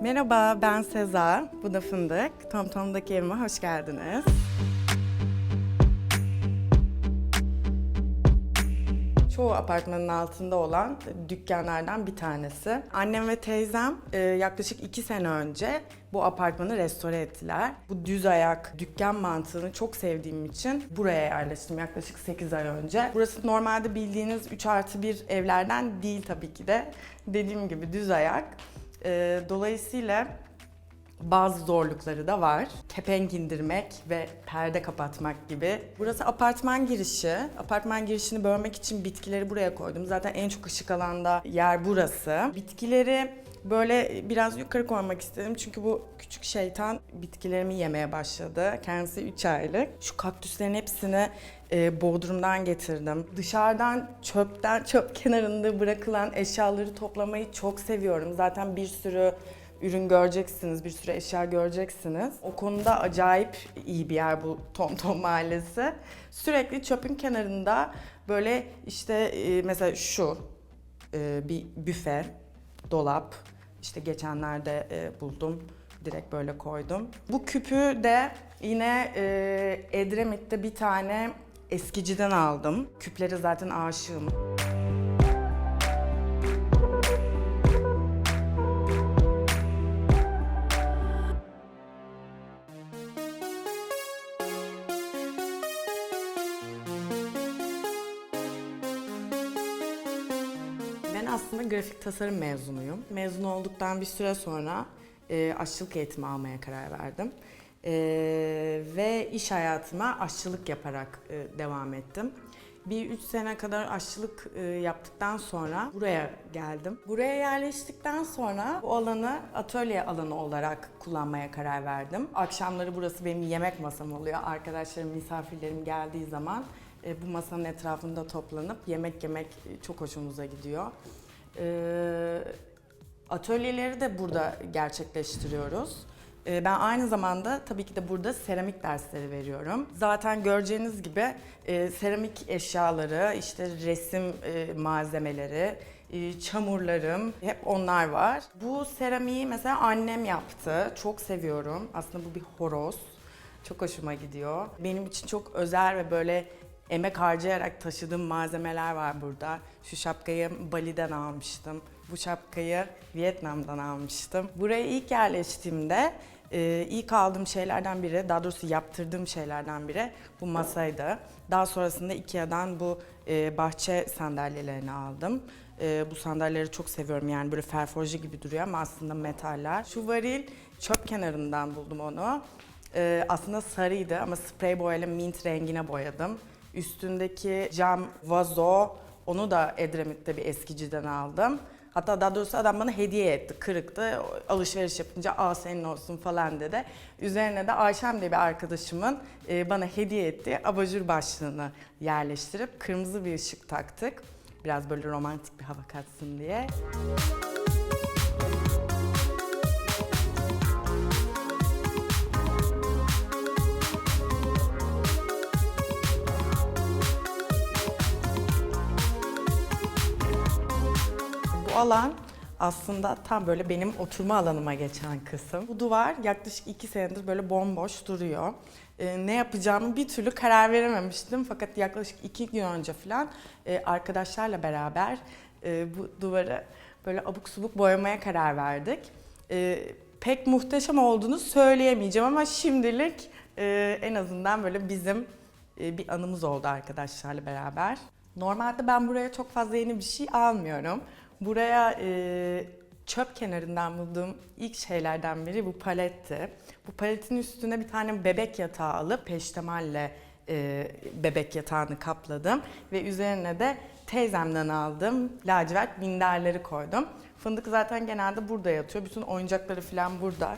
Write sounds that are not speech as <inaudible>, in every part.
Merhaba, ben Seza. Bu da Fındık. TomTom'daki evime hoş geldiniz. Çoğu apartmanın altında olan dükkanlardan bir tanesi. Annem ve teyzem e, yaklaşık iki sene önce bu apartmanı restore ettiler. Bu düz ayak dükkan mantığını çok sevdiğim için buraya yerleştim yaklaşık 8 ay önce. Burası normalde bildiğiniz 3 artı 1 evlerden değil tabii ki de. Dediğim gibi düz ayak. E, dolayısıyla bazı zorlukları da var. Kepenk indirmek ve perde kapatmak gibi. Burası apartman girişi. Apartman girişini bölmek için bitkileri buraya koydum. Zaten en çok ışık alanda yer burası. Bitkileri böyle biraz yukarı koymak istedim çünkü bu küçük şeytan bitkilerimi yemeye başladı. Kendisi 3 aylık. Şu kaktüslerin hepsini e, Bodrum'dan getirdim. Dışarıdan çöpten, <laughs> çöp kenarında bırakılan eşyaları toplamayı çok seviyorum. Zaten bir sürü ürün göreceksiniz, bir sürü eşya göreceksiniz. O konuda acayip iyi bir yer bu Tom Tom Mahallesi. Sürekli çöpün kenarında böyle işte e, mesela şu e, bir büfe, dolap. İşte geçenlerde e, buldum. Direkt böyle koydum. Bu küpü de yine e, Edremit'te bir tane eskiciden aldım. Küplere zaten aşığım. Aslında grafik tasarım mezunuyum. Mezun olduktan bir süre sonra e, aşçılık eğitimi almaya karar verdim. E, ve iş hayatıma aşçılık yaparak e, devam ettim. Bir üç sene kadar aşçılık e, yaptıktan sonra buraya geldim. Buraya yerleştikten sonra bu alanı atölye alanı olarak kullanmaya karar verdim. Akşamları burası benim yemek masam oluyor. Arkadaşlarım, misafirlerim geldiği zaman e, bu masanın etrafında toplanıp yemek yemek e, çok hoşumuza gidiyor. E, atölyeleri de burada gerçekleştiriyoruz. E, ben aynı zamanda tabii ki de burada seramik dersleri veriyorum. Zaten göreceğiniz gibi e, seramik eşyaları, işte resim e, malzemeleri, e, çamurlarım hep onlar var. Bu seramiği mesela annem yaptı. Çok seviyorum. Aslında bu bir horoz. Çok hoşuma gidiyor. Benim için çok özel ve böyle emek harcayarak taşıdığım malzemeler var burada. Şu şapkayı Bali'den almıştım. Bu şapkayı Vietnam'dan almıştım. Buraya ilk yerleştiğimde e, ilk aldığım şeylerden biri, daha doğrusu yaptırdığım şeylerden biri bu masaydı. Daha sonrasında Ikea'dan bu e, bahçe sandalyelerini aldım. E, bu sandalyeleri çok seviyorum yani böyle ferforje gibi duruyor ama aslında metaller. Şu varil çöp kenarından buldum onu. Aslında sarıydı ama sprey boyayla mint rengine boyadım. Üstündeki cam vazo, onu da Edremit'te bir eskiciden aldım. Hatta daha doğrusu adam bana hediye etti, kırıktı. Alışveriş yapınca aa senin olsun falan dedi. Üzerine de Ayşem diye bir arkadaşımın e, bana hediye ettiği abajur başlığını yerleştirip kırmızı bir ışık taktık. Biraz böyle romantik bir hava katsın diye. Alan aslında tam böyle benim oturma alanıma geçen kısım. Bu duvar yaklaşık iki senedir böyle bomboş duruyor. Ee, ne yapacağımı bir türlü karar verememiştim. Fakat yaklaşık iki gün önce falan e, arkadaşlarla beraber e, bu duvarı böyle abuk subuk boyamaya karar verdik. E, pek muhteşem olduğunu söyleyemeyeceğim ama şimdilik e, en azından böyle bizim e, bir anımız oldu arkadaşlarla beraber. Normalde ben buraya çok fazla yeni bir şey almıyorum. Buraya e, çöp kenarından bulduğum ilk şeylerden biri bu paletti. Bu paletin üstüne bir tane bebek yatağı alıp peştemalle e, bebek yatağını kapladım. Ve üzerine de teyzemden aldığım lacivert minderleri koydum. Fındık zaten genelde burada yatıyor. Bütün oyuncakları falan burada.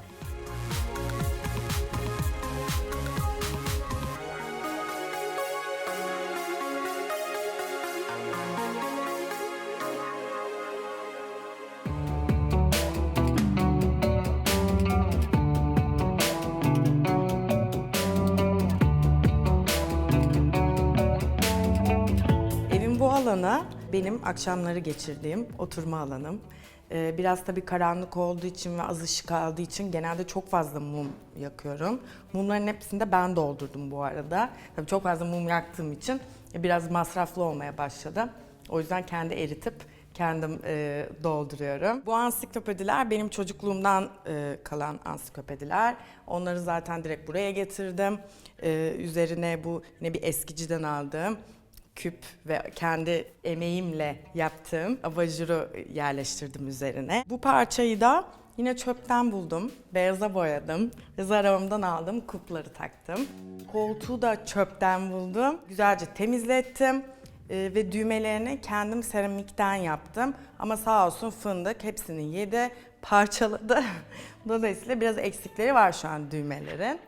Alanı benim akşamları geçirdiğim oturma alanım. Ee, biraz tabii karanlık olduğu için ve az ışık aldığı için genelde çok fazla mum yakıyorum. Mumların hepsini de ben doldurdum bu arada. Tabii çok fazla mum yaktığım için biraz masraflı olmaya başladı. O yüzden kendi eritip kendim e, dolduruyorum. Bu ansiklopediler benim çocukluğumdan e, kalan ansiklopediler. Onları zaten direkt buraya getirdim. E, üzerine bu yine bir eskiciden aldığım küp ve kendi emeğimle yaptığım abajuru yerleştirdim üzerine. Bu parçayı da yine çöpten buldum. Beyaza boyadım. Ve zararımdan aldım. Kupları taktım. Koltuğu da çöpten buldum. Güzelce temizlettim. Ee, ve düğmelerini kendim seramikten yaptım. Ama sağ olsun fındık hepsini yedi, parçaladı. <laughs> Dolayısıyla biraz eksikleri var şu an düğmelerin.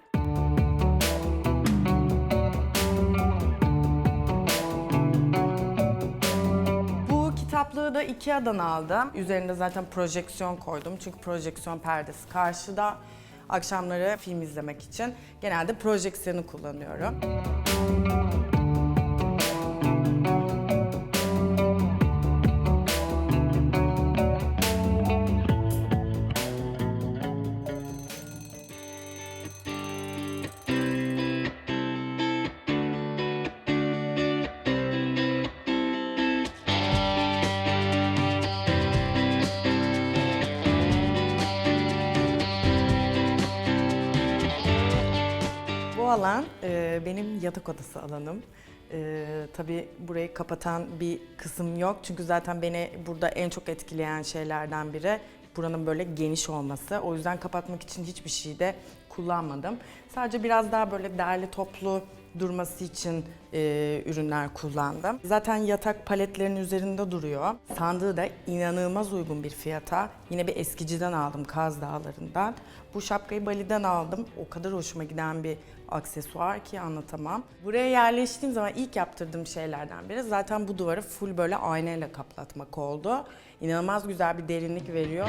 Kitaplığı da Ikea'dan aldım. Üzerinde zaten projeksiyon koydum. Çünkü projeksiyon perdesi karşıda. Akşamları film izlemek için genelde projeksiyonu kullanıyorum. Alan e, benim yatak odası alanım. E, tabii burayı kapatan bir kısım yok. Çünkü zaten beni burada en çok etkileyen şeylerden biri buranın böyle geniş olması. O yüzden kapatmak için hiçbir şey de kullanmadım. Sadece biraz daha böyle derli toplu durması için e, ürünler kullandım. Zaten yatak paletlerin üzerinde duruyor. Sandığı da inanılmaz uygun bir fiyata. Yine bir eskiciden aldım Kaz Dağları'ndan. Bu şapkayı Bali'den aldım. O kadar hoşuma giden bir aksesuar ki anlatamam. Buraya yerleştiğim zaman ilk yaptırdığım şeylerden biri zaten bu duvarı full böyle aynayla kaplatmak oldu. İnanılmaz güzel bir derinlik veriyor.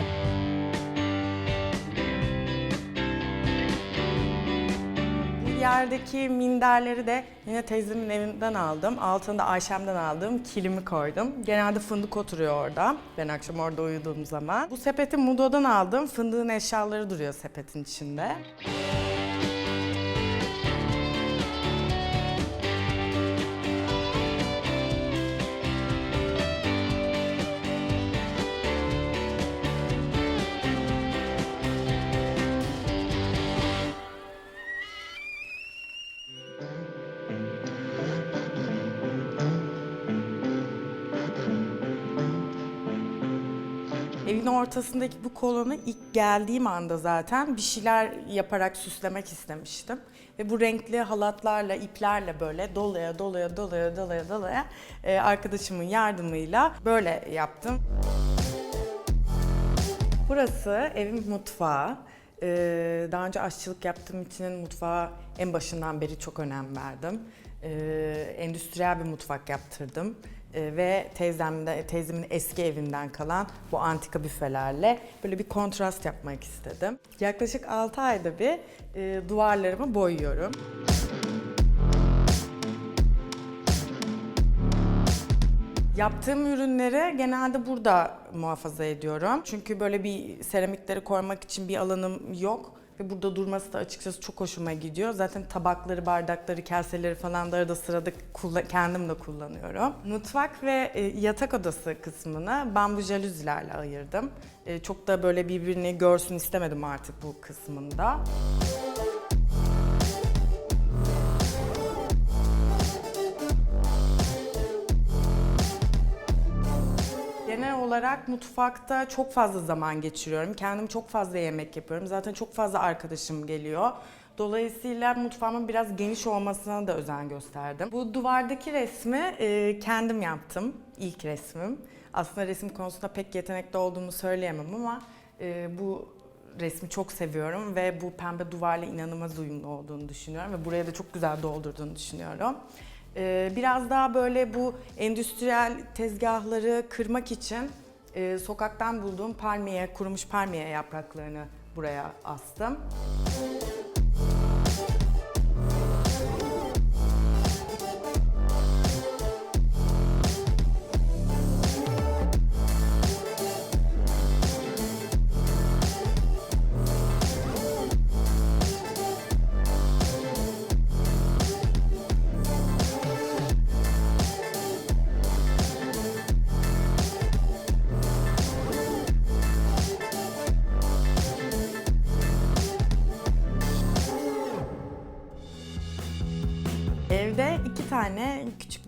Yerdeki minderleri de yine teyzemin evinden aldım. Altına Ayşem'den aldığım kilimi koydum. Genelde fındık oturuyor orada. Ben akşam orada uyuduğum zaman. Bu sepeti Mudo'dan aldım. Fındığın eşyaları duruyor sepetin içinde. Evin ortasındaki bu kolonu ilk geldiğim anda zaten bir şeyler yaparak süslemek istemiştim. Ve bu renkli halatlarla, iplerle böyle dolaya dolaya dolaya dolaya dolaya e, arkadaşımın yardımıyla böyle yaptım. Burası evin mutfağı. Ee, daha önce aşçılık yaptığım için mutfağa en başından beri çok önem verdim. Ee, endüstriyel bir mutfak yaptırdım. Ee, ve teyzemde, teyzemin eski evinden kalan bu antika büfelerle böyle bir kontrast yapmak istedim. Yaklaşık 6 ayda bir e, duvarlarımı boyuyorum. Yaptığım ürünleri genelde burada muhafaza ediyorum. Çünkü böyle bir seramikleri koymak için bir alanım yok. Ve burada durması da açıkçası çok hoşuma gidiyor. Zaten tabakları, bardakları, kaseleri falan da arada sırada kulla- kendim de kullanıyorum. Mutfak ve e, yatak odası kısmını bambu jalüzilerle ayırdım. E, çok da böyle birbirini görsün istemedim artık bu kısmında. Genel olarak mutfakta çok fazla zaman geçiriyorum. Kendim çok fazla yemek yapıyorum. Zaten çok fazla arkadaşım geliyor. Dolayısıyla mutfağımın biraz geniş olmasına da özen gösterdim. Bu duvardaki resmi e, kendim yaptım. İlk resmim. Aslında resim konusunda pek yetenekli olduğumu söyleyemem ama e, bu resmi çok seviyorum ve bu pembe duvarla inanılmaz uyumlu olduğunu düşünüyorum ve buraya da çok güzel doldurduğunu düşünüyorum. Ee, biraz daha böyle bu endüstriyel tezgahları kırmak için e, sokaktan bulduğum palmiye, kurumuş palmiye yapraklarını buraya astım. İki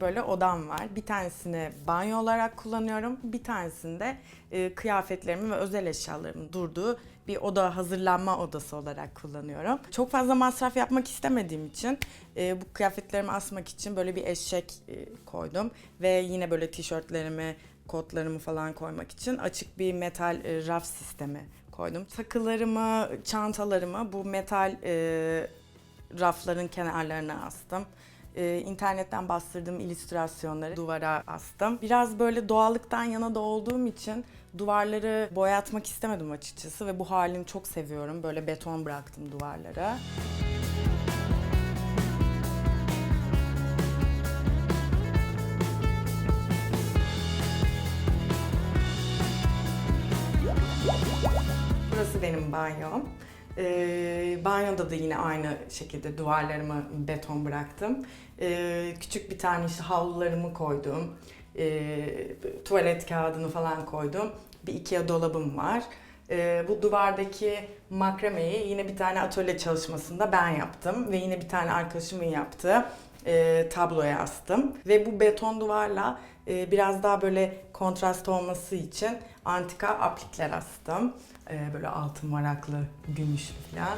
böyle odam var. Bir tanesini banyo olarak kullanıyorum. Bir tanesinde e, kıyafetlerimin ve özel eşyalarımın durduğu bir oda hazırlanma odası olarak kullanıyorum. Çok fazla masraf yapmak istemediğim için e, bu kıyafetlerimi asmak için böyle bir eşek e, koydum. Ve yine böyle tişörtlerimi, kotlarımı falan koymak için açık bir metal e, raf sistemi koydum. Takılarımı, çantalarımı bu metal e, rafların kenarlarına astım. Ee, internetten bastırdığım illüstrasyonları duvara astım. Biraz böyle doğallıktan yana da olduğum için duvarları boyatmak istemedim açıkçası ve bu halini çok seviyorum. Böyle beton bıraktım duvarlara. Burası benim banyom. Ee, banyoda da yine aynı şekilde duvarlarımı beton bıraktım. Ee, küçük bir tane işte havlularımı koydum. Ee, tuvalet kağıdını falan koydum. Bir Ikea dolabım var. Ee, bu duvardaki makrameyi yine bir tane atölye çalışmasında ben yaptım. Ve yine bir tane arkadaşımın yaptığı e, tabloya astım. Ve bu beton duvarla e, biraz daha böyle kontrast olması için antika aplikler astım. E, böyle altın varaklı, gümüşlü falan.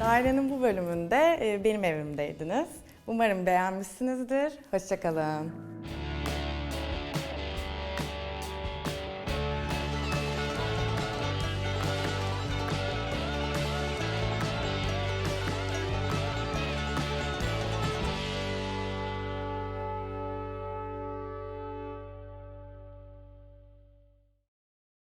Dairenin bu bölümünde e, benim evimdeydiniz. Umarım beğenmişsinizdir. Hoşçakalın.